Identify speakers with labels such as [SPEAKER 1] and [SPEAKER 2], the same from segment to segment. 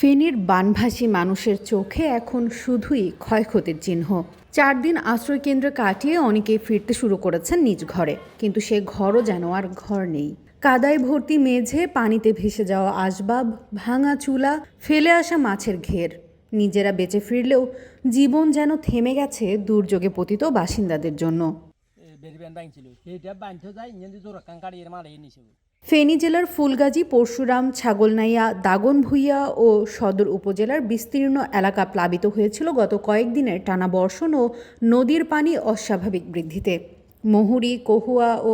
[SPEAKER 1] ফেনীর বানভাসী মানুষের চোখে এখন শুধুই ক্ষয়ক্ষতির চিহ্ন। চার দিন আশ্রয় কেন্দ্রে কাটিয়ে অনেকেই ফিরতে শুরু করেছেন নিজ ঘরে। কিন্তু সে ঘরও যেন আর ঘর নেই। কাদায় ভর্তি মেঝে, পানিতে ভেসে যাওয়া আসবাব, ভাঙা চুলা, ফেলে আসা মাছের ঘের। নিজেরা বেঁচে ফিরলেও জীবন যেন থেমে গেছে দুর্যোগে পতিত বাসিন্দাদের জন্য। ফেনী জেলার ফুলগাজী, পরশুরাম, ছাগলনাইয়া, দাগনভূঞা ও সদর উপজেলার বিস্তীর্ণ এলাকা প্লাবিত হয়েছিল গত কয়েকদিনের টানা বর্ষণ ও নদীর পানি অস্বাভাবিক বৃদ্ধিতে। মহুরী, কহুয়া ও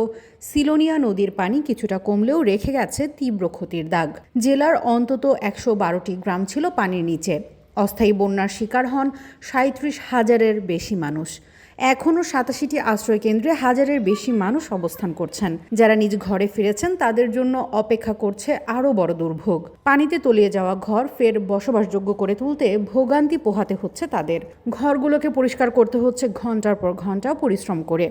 [SPEAKER 1] সিলোনিয়া নদীর পানি কিছুটা কমলেও রেখে গেছে তীব্র ক্ষতির দাগ। জেলার অন্তত একশো বারোটি গ্রাম ছিল পানির নিচে। অস্থায়ী বন্যার শিকার হন সাঁত্রিশ হাজারের বেশি মানুষ। এখনও সাতাশিটি আশ্রয়কেন্দ্রে হাজারের বেশি মানুষ অবস্থান করছেন। যারা নিজ ঘরে ফিরেছেন, তাদের জন্য অপেক্ষা করছে আরও বড় দুর্ভোগ। পানিতে তলিয়ে যাওয়া ঘর ফের বসবাসযোগ্য করে তুলতে ভোগান্তি পোহাতে হচ্ছে তাদের। ঘরগুলোকে পরিষ্কার করতে হচ্ছে ঘণ্টার পর ঘণ্টা পরিশ্রম করে।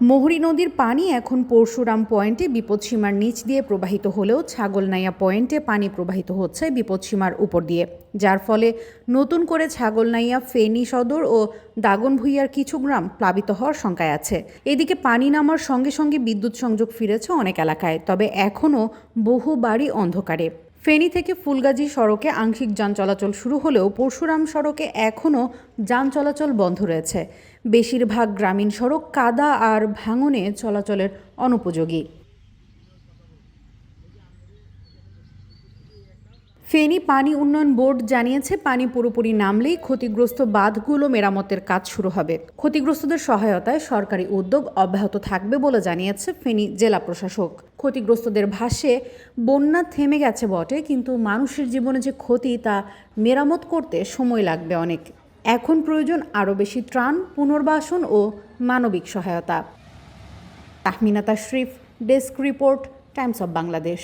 [SPEAKER 1] মোহরী নদীর পানি এখন পরশুরাম পয়েন্টে বিপদসীমার নিচ দিয়ে প্রবাহিত হলেও ছাগলনাইয়া পয়েন্টে পানি প্রবাহিত হচ্ছে বিপদসীমার উপর দিয়ে। যার ফলে নতুন করে ছাগলনাইয়া, ফেনী সদর ও দাগনভূঞার কিছু গ্রাম প্লাবিত হওয়ার শঙ্কায় আছে। এদিকে পানি নামার সঙ্গে সঙ্গে বিদ্যুৎ সংযোগ ফিরেছে অনেক এলাকায়, তবে এখনও বহু বাড়ি অন্ধকারে। ফেনী থেকে ফুলগাজী সড়কে আংশিক যান চলাচল শুরু হলেও পরশুরাম সড়কে এখনও যান চলাচল বন্ধ রয়েছে। বেশিরভাগ গ্রামীণ সড়ক কাদা আর ভাঙনে চলাচলের অনুপযোগী। ফেনী পানি উন্নয়ন বোর্ড জানিয়েছে, পানি পুরোপুরি নামলেই ক্ষতিগ্রস্ত বাঁধগুলো মেরামতের কাজ শুরু হবে। ক্ষতিগ্রস্তদের সহায়তায় সরকারি উদ্যোগ অব্যাহত থাকবে বলে জানিয়েছে ফেনী জেলা প্রশাসক। ক্ষতিগ্রস্তদের ভাষ্যে বন্যা থেমে গেছে বটে, কিন্তু মানুষের জীবনে যে ক্ষতি তা মেরামত করতে সময় লাগবে অনেক। এখন প্রয়োজন আরও বেশি ত্রাণ, পুনর্বাসন ও মানবিক সহায়তা। Tahmina Tashrif, desk report, Times of Bangladesh.